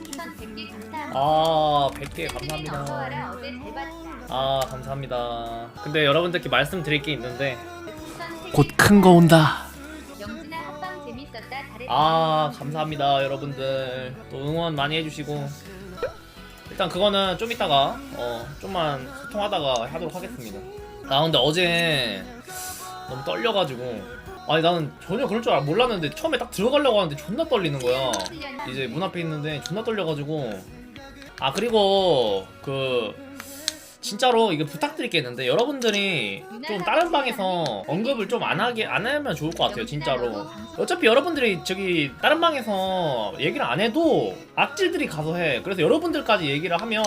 별풍선 100개 감사합니다. 아 100개 팬들이 감사합니다. 아 감사합니다. 근데 여러분들께 말씀드릴 게 있는데 별풍선 곧 3개 큰거 온다. 영진아 합방 재밌었다. 잘했다. 아 감사합니다 여러분들. 또 응원 많이 해주시고. 일단 그거는 좀 이따가 어 좀만 소통하다가 하도록 하겠습니다. 아 근데 어제 너무 떨려가지고 아니 나는 전혀 그럴 줄 알- 몰랐는데 처음에 딱 들어가려고 하는데 존나 떨리는 거야. 이제 문 앞에 있는데 존나 떨려가지고. 아 그리고 그 진짜로 이거 부탁드릴 게 있는데 여러분들이 좀 다른 방에서 언급을 좀 안 하게 안 하면 좋을 것 같아요 진짜로. 어차피 여러분들이 저기 다른 방에서 얘기를 안 해도 악질들이 가서 해. 그래서 여러분들까지 얘기를 하면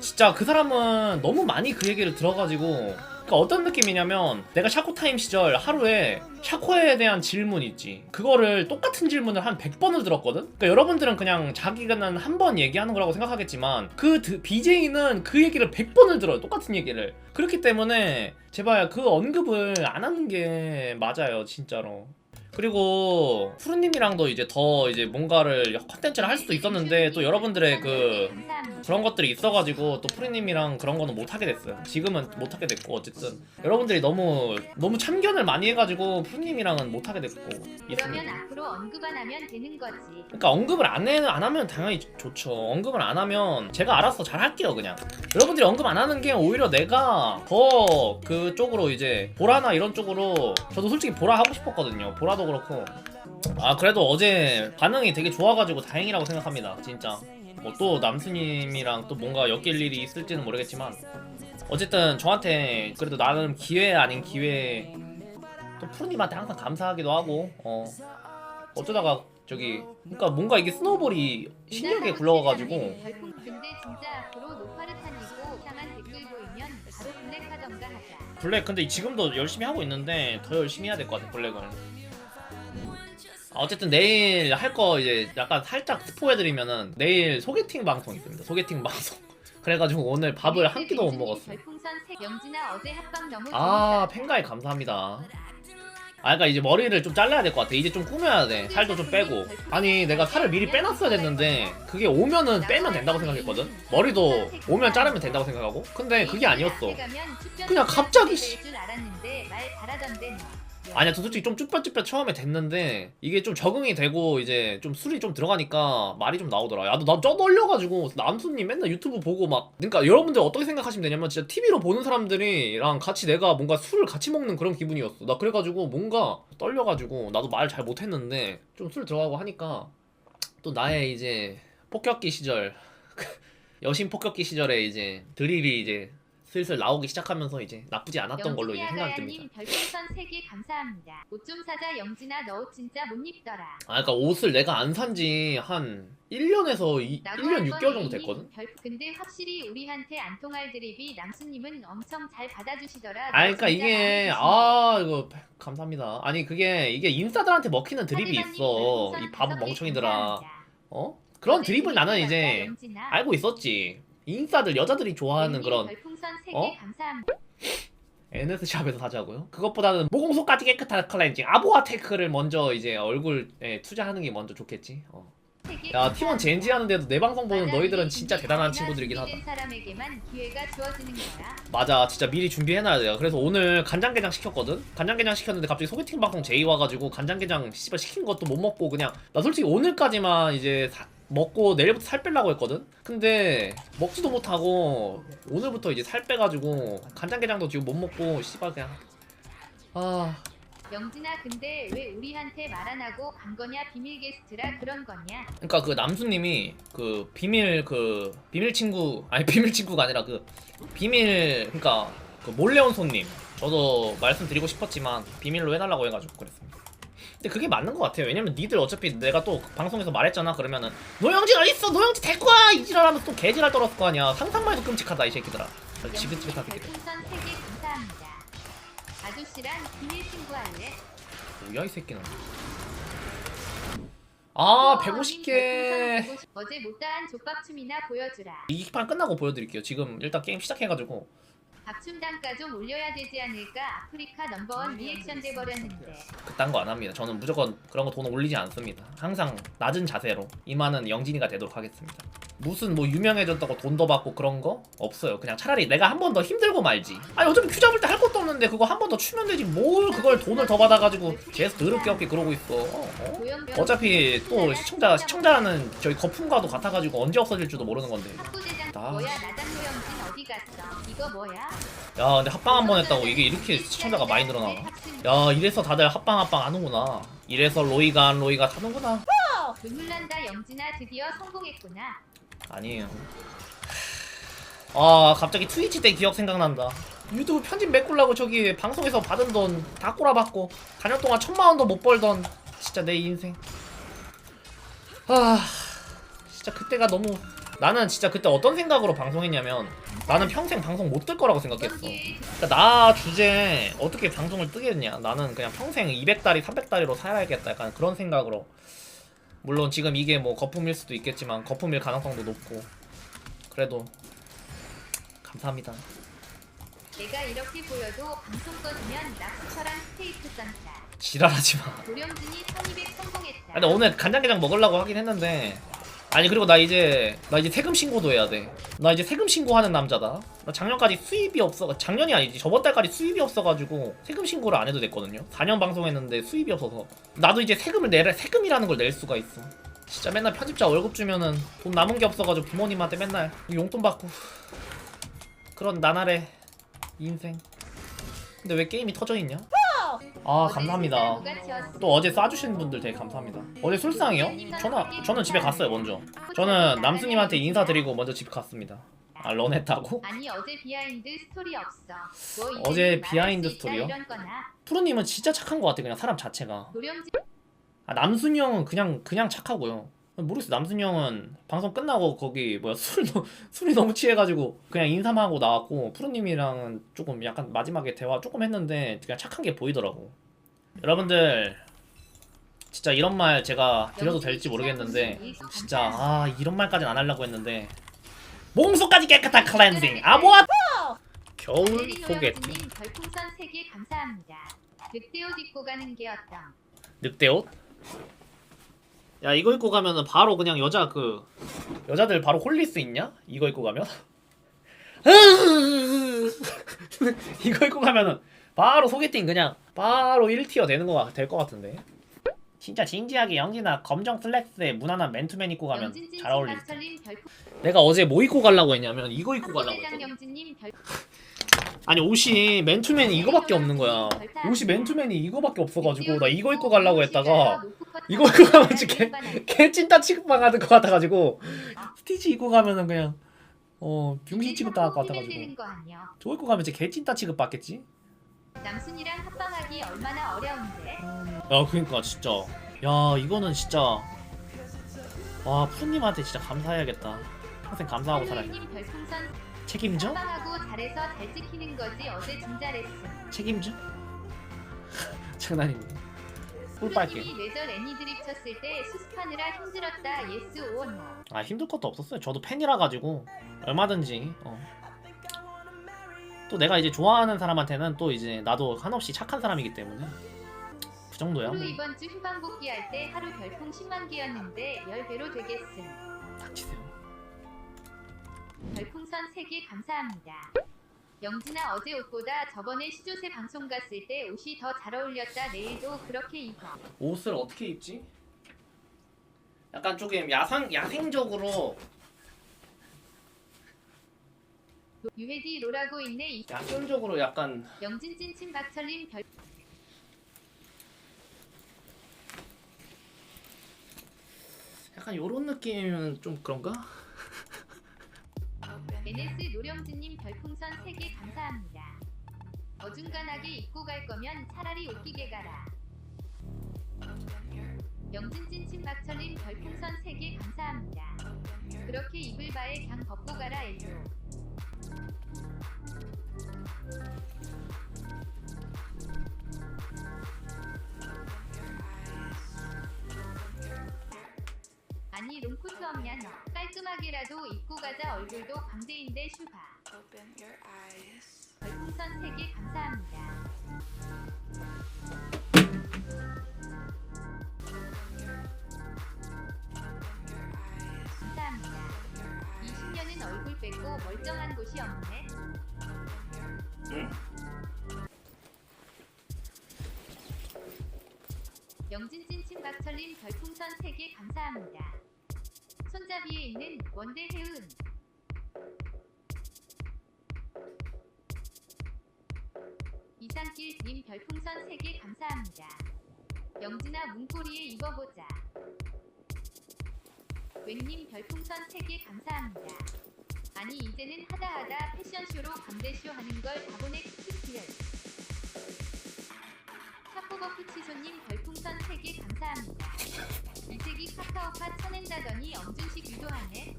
진짜 그 사람은 너무 많이 그 얘기를 들어가지고 그러니까 어떤 느낌이냐면 내가 샤코 타임 시절 하루에 샤코에 대한 질문 있지. 그거를 똑같은 질문을 한 100번을 들었거든? 그러니까 여러분들은 그냥 자기가는 한번 얘기하는 거라고 생각하겠지만 그 드- BJ는 그 얘기를 100번을 들어요 똑같은 얘기를. 그렇기 때문에 제발 그 언급을 안 하는 게 맞아요 진짜로 그리고 푸르님이랑도 이제 더 이제 뭔가를 컨텐츠를 할 수도 있었는데 또 여러분들의 그 그런 것들이 있어가지고 또 프리님이랑 그런 거는 못 하게 됐어요. 지금은 못 하게 됐고 어쨌든 여러분들이 너무 너무 참견을 많이 해가지고 프리님이랑은 못 하게 됐고 그러면 있습니다. 앞으로 언급 안 하면 되는 거지. 그러니까 언급을 안, 해, 안 하면 당연히 좋죠. 언급을 안 하면 제가 알아서 잘 할게요 그냥. 여러분들이 언급 안 하는 게 오히려 내가 더 그쪽으로 이제 보라나 이런 쪽으로 저도 솔직히 보라 하고 싶었거든요. 보라 도 그렇고. 아 그래도 어제 반응이 되게 좋아가지고 다행이라고 생각합니다. 진짜. 뭐 또 남수님이랑 또 뭔가 엮일 일이 있을지는 모르겠지만 어쨌든 저한테 그래도 나름 기회 아닌 기회 또 푸르님한테 항상 감사하기도 하고 어 어쩌다가 저기 그러니까 뭔가 이게 스노우볼이 신기하게 굴러가가지고. 블랙 근데 지금도 열심히 하고 있는데 더 열심히 해야 될 것 같아 블랙을 아, 어쨌든 내일 할 거 이제 약간 살짝 스포해드리면은 내일 소개팅 방송 있습니다. 소개팅 방송. 그래가지고 오늘 밥을 한 끼도 못 먹었어 아. 팬가이 감사합니다. 아 그러니까 이제 머리를 좀 잘라야 될 것 같아. 이제 좀 꾸며야 돼. 살도 좀 빼고. 아니 내가 살을 미리 빼놨어야 됐는데 그게 오면은 빼면 된다고 생각했거든. 머리도 오면 자르면 된다고 생각하고. 근데 그게 아니었어. 그냥 갑자기 씨. 아니야 저 솔직히 좀 쭈뼛쭈뼛 처음에 됐는데 이게 좀 적응이 되고 이제 좀 술이 좀 들어가니까 말이 좀 나오더라. 야너 나 쪄널려가지고 남순님 맨날 유튜브 보고 막 그러니까 여러분들 어떻게 생각하시면 되냐면 진짜 TV로 보는 사람들이랑 같이 내가 뭔가 술을 같이 먹는 그런 기분이었어. 나 그래가지고 뭔가 떨려가지고 나도 말 잘 못했는데 좀 술 들어가고 하니까 또 나의 이제 폭격기 시절 여신 폭격기 시절에 이제 드립이 이제 슬슬 나오기 시작하면서 이제 나쁘지 않았던 걸로 이제 생각이 듭니다 님 별풍선 3개 감사합니다. 옷 좀 사자 영진아 너옷 진짜 못 입더라. 아, 그러니까 옷을 내가 안 산지 한 1년에서 이, 나도 1년 한번 6개월 정도 됐거든? 별- 근데 확실히 우리한테 안 통할 드립이 남수님은 엄청 잘 받아주시더라. 아, 그러니까 이게, 아, 이거, 감사합니다. 아니, 그게, 이게 인싸들한테 먹히는 드립이 있어. 이 바보 멍청이들아. 어? 그런 드립을 나는 이제 알고 있었지. 인싸들, 여자들이 좋아하는 그런 별풍선 3개 어? NS샵에서 사자고요? 그것보다는 모공속까지 깨끗한 클렌징, 아보아 테크를 먼저 이제 얼굴에 투자하는 게 먼저 좋겠지. 어. 야, T1 젠지 하는데도 내 방송 보는 너희들은 진짜 대단한 친구들이긴 하다. 맞아 진짜 미리 준비해놔야 돼요 그래서 오늘 간장게장 시켰거든 간장게장 시켰는데 갑자기 소개팅 방송 제이 와가지고 간장게장 씨발 시킨 것도 못 먹고 그냥 나 솔직히 오늘까지만 이제 사- 먹고 내일부터 살 빼려고 했거든 근데 먹지도 못하고 오늘부터 이제 살 빼가지고 간장게장도 지금 못 먹고 씨발 그냥 아 영진아 근데 왜 우리한테 말 안 하고 간 거냐 비밀 게스트라 그런 거냐? 그러니까 그 남수님이 그 비밀 그 비밀 친구 아니 비밀 친구가 아니라 그 비밀 그러니까 그 몰래 온 손님 저도 말씀드리고 싶었지만 비밀로 해달라고 해가지고 그랬습니다. 근데 그게 맞는 것 같아요. 왜냐면 니들 어차피 내가 또 방송에서 말했잖아. 그러면은 노영진 어딨어? 노영진 데리고 와! 이지랄하면서 또 개지랄 떨었을 거 아니야. 상상만 해도 끔찍하다 이 새끼들아. 지긋지긋한 새끼들. 별풍선 3개 감사합니다. 아저씨랑 비밀 친구 할래? 뭐야 이 새끼는. 아 150개. 어제 못다한 족밥춤이나 보여주라. 이 판 끝나고 보여드릴게요. 지금 일단 게임 시작해가지고 좀 올려야 되지 않을까? 아프리카 넘버원 리액션 돼버렸는데. 그딴 거 안 합니다. 저는 무조건 그런 거 돈 올리지 않습니다. 항상 낮은 자세로 이만은 영진이가 되도록 하겠습니다. 무슨 뭐 유명해졌다고 돈 더 받고 그런 거 없어요. 그냥 차라리 내가 한 번 더 힘들고 말지. 아니 어차피 큐 잡을 때 할 것도 없는데 그거 한 번 더 추면 되지. 뭘 그걸 돈을 더 받아가지고 계속 더럽게 없게 그러고 있어. 어? 어? 고영병 어차피 또 시청자 시청자라는 저희 거품과도 같아가지고 언제 없어질지도 모르는 건데. 학부대장 나- 뭐야 나단노 영진 어디 갔어? 이거 뭐야? 야 근데 합방 한 번 했다고 이게 이렇게 시청자가 많이 늘어나. 야 이래서 다들 합방 합방 하는구나. 이래서 로이가 안 로이가 타는구나. 눈물 난다 영진아 드디어 성공했구나. 아니에요. 아 갑자기 트위치 때 기억 생각난다. 유튜브 편집 메꾸려고 저기 방송에서 받은 돈 다 꼬라박고 4년 동안 천만 원도 못 벌던 진짜 내 인생. 아 진짜 그때가 너무 나는 진짜 그때 어떤 생각으로 방송했냐면 나는 평생 방송 못 뜰 거라고 생각했어. 그러니까 나 주제 어떻게 방송을 뜨겠냐. 나는 그냥 평생 200다리 300다리로 살아야겠다. 약간 그런 생각으로. 물론 지금 이게 뭐 거품일 수도 있겠지만 거품일 가능성도 높고 그래도 감사합니다. 내가 이렇게 보여도 방송 꺼지면 납치처랑 스테이크 썬다. 지랄하지 마. 도령진이 1200 성공했다. 근데 오늘 간장게장 먹으려고 하긴 했는데 아니 그리고 나 이제 나 이제 세금 신고도 해야 돼. 나 이제 세금 신고하는 남자다. 나 작년까지 수입이 없어 작년이 아니지 저번 달까지 수입이 없어가지고 세금 신고를 안 해도 됐거든요. 4년 방송했는데 수입이 없어서 나도 이제 세금을 내라 세금이라는 걸 낼 수가 있어. 진짜 맨날 편집자 월급 주면은 돈 남은 게 없어가지고 부모님한테 맨날 용돈 받고 그런 나날의 인생. 근데 왜 게임이 터져 있냐? 아 감사합니다. 또 어제 쏴주신 분들 되게 감사합니다. 어제 술상이요? 저는 저는 집에 갔어요 먼저. 저는 남수님한테 인사드리고 먼저 집 갔습니다. 아 런했다고? 아니 어제 비하인드 스토리 없어. 뭐 어제 비하인드 스토리요? 푸르님은 진짜 착한 것 같아 그냥 사람 자체가. 아 남순이 형은 그냥 그냥 착하고요. 모르겠어 남순이 형은 방송 끝나고 거기 뭐야 술 너- 술이 너무 취해가지고 그냥 인사만 하고 나왔고 푸르님이랑은 조금 약간 마지막에 대화 조금 했는데 그냥 착한 게 보이더라고. 여러분들 진짜 이런 말 제가 드려도 될지 모르겠는데 진짜 아 이런 말까지는 안 하려고 했는데 몸속까지 깨끗한 클렌징 아 뭐야 겨울 소개팅 님 별풍선 3개 감사합니다. 늑대 옷 입고 가는 게 어떤? 늑대 옷? 야 이거 입고 가면은 바로 그냥 여자 그 여자들 바로 홀릴 수 있냐? 이거 입고 가면? 이거 입고 가면은 바로 소개팅 그냥 바로 1티어 되는 거 될 것 같은데 진짜 진지하게 영진아 검정 슬랙스에 무난한 맨투맨 입고 가면 영진진 잘 어울릴 듯 별풍 내가 어제 뭐 입고 가려고 했냐면 이거 입고 가려고 했거든 영진님 별 아니 옷이 맨투맨이 이거밖에 없는 거야 옷이 맨투맨이 이거밖에 없어가지고 나 이거 입고 가려고 했다가 이거 입고 가면 어떡해? 개찐따 취급만 하는 것 같아가지고 스티치 입고 가면은 그냥 어 병신 취급 당할 것 같아가지고? 저거 입고 가면 진짜 개찐따 취급 받겠지? 남순이랑 합방하기 얼마나 어려운데? 야 그러니까 진짜 야 이거는 진짜 와 푸님한테 진짜 감사해야겠다 평생 감사하고 살아야 님 별풍선 책임져? 합방하고 잘해서 잘 찍히는 거지 어제 레슨. 책임져? 장난입니다 꿀빨게 푸르님이 레저 애니 드립 쳤을 때 수습하느라 힘들었다. 예스 온. 아 힘들 것도 없었어요 저도 팬이라 가지고 얼마든지 어. 또 내가 이제 좋아하는 사람한테는 또 이제 나도 한없이 착한 사람이기 때문에 그 정도야 뭐 이번 주 휴방 복귀할 때 하루 별풍 10만 개였는데 10배로 되겠음. 닥치세요 별풍선 3개 감사합니다. 영진아 어제 옷보다 저번에 시조새 방송 갔을 때 옷이 더 잘 어울렸다. 내일도 그렇게 입어. 옷을 어떻게 입지? 약간 조금 야상 야생적으로 유해디 로라고 있네. 이- 야생적으로 약간 영진 찐친 박철님 별 약간 요런 느낌은 좀 그런가? 어중간하게 입고 갈 거면 차라리 웃기게 가라. 영진 찐친 박철님 별풍선 3개 감사합니다. 그렇게 입을 바에 그냥 벗고 가라 엘로. 아니 롱코트 없냐 너 깔끔하게라도 입고 가자 얼굴도 광대인데 eyes. 3개 감사합니다. 감사합니다. 20년은 얼굴 빼고 멀쩡한 곳이 없네. 영진찐 친박철님 별풍선 3개 감사합니다. 손잡이에 있는 원대 해운 님 별풍선 3개 감사합니다. 영진아 문고리에 입어보자. 웬님 별풍선 3개 감사합니다. 아니 이제는 하다하다 패션쇼로 광대쇼 하는 걸 가보네 크크리얼. 샤프버프 치소님 별풍선 3개 감사합니다. 이세기 카카오파 쳐낸다더니 엄준식 유도하네.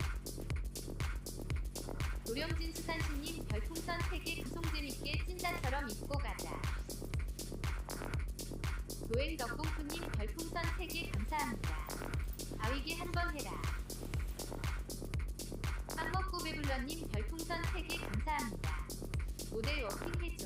노령진 수산신님 별풍선 3개 구송 재밌게 찐다처럼 입고 가자. 도행 덕봉프님 별풍선 3개 감사합니다. 바위게 한번 해라. 빵 먹고 배불러님 별풍선 3개 감사합니다. 모델 워킹 해줘.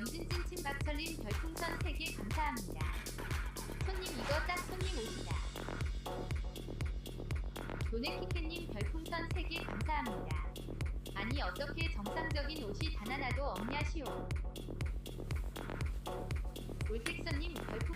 영진찐 친 박철님 별풍선 3개 감사합니다. 손님 이거 딱 손님 옷이다. 도네키케님 별풍선 3개 감사합니다. 아니 어떻게 정상적인 옷이 단 하나도 없냐 시오. 올택선님 별풍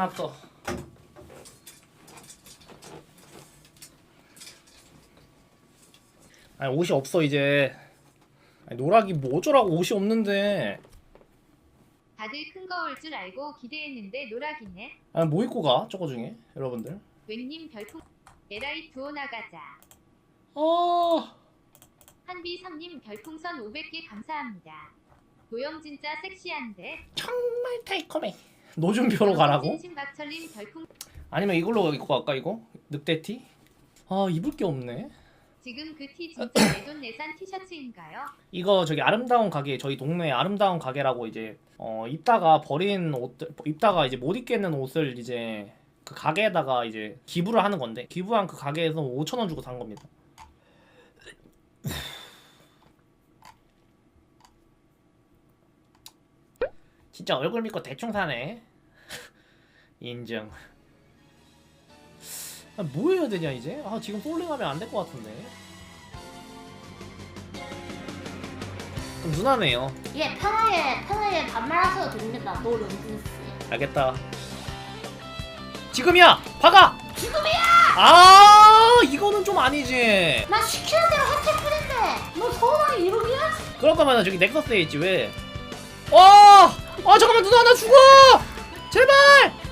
끝났어. 아니 옷이 없어 이제. 아니, 노락이 뭐 어쩌라고 옷이 없는데. 다들 큰 거 올 줄 알고 기대했는데 노락이네. 아니 뭐 입고 가 저거 중에 여러분들. 웬님 별풍 에라이 두어 나가자. 아 한비삼님 별풍선 500개 감사합니다. 도영 진짜 섹시한데. 정말 달콤해. 노준표로 가라고? 아니면 이걸로 입고 갈까 이거? 늑대 티? 아 입을 게 없네. 지금 그 티 진짜 내돈내산 티셔츠인가요? 이거 저기 아름다운 가게 저희 동네 아름다운 가게라고 이제 어 입다가 버린 옷 입다가 이제 못 입겠는 옷을 이제 그 가게에다가 이제 기부를 하는 건데 기부한 그 가게에서 5천 원 주고 산 겁니다. 진짜 얼굴 믿고 대충 사네. 인정. 아, 뭐 해야 되냐 이제? 아 지금 솔랭하면 안 될 것 같은데. 좀 누나네요. 예, 편하게 편하게 반말하셔도 됩니다. 노른진 씨. 알겠다. 지금이야! 박아! 지금이야! 아, 이거는 좀 아니지. 나 시키는 대로 했을 뿐인데 너 서운하게 이러기야? 그럴 거면 저기 넥서스에 있지 왜? 와! 아 잠깐만 누나 나 죽어! 제발!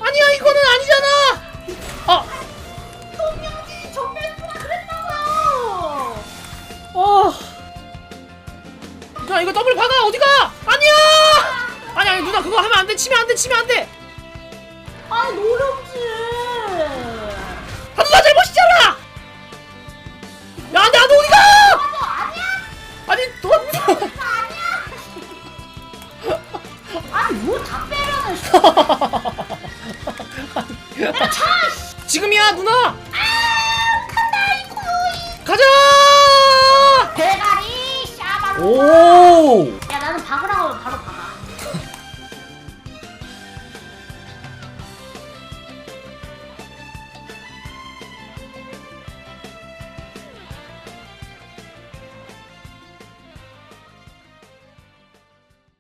아니야 이거는 아니잖아! 아! 동영지 정면수가 그랬다고요. 어! 누나 이거 더블 박아 어디가? 아니야! 아니 아니 누나 그거 하면 안돼 치면 안돼 치면 안 돼! 아 노령지. 다 누나 잘못이잖아! 뭐 다 빼라는 씨. 내가 차! 지금이야 누나! 아 간다 이코이 가자! 대가리 샤바. 오!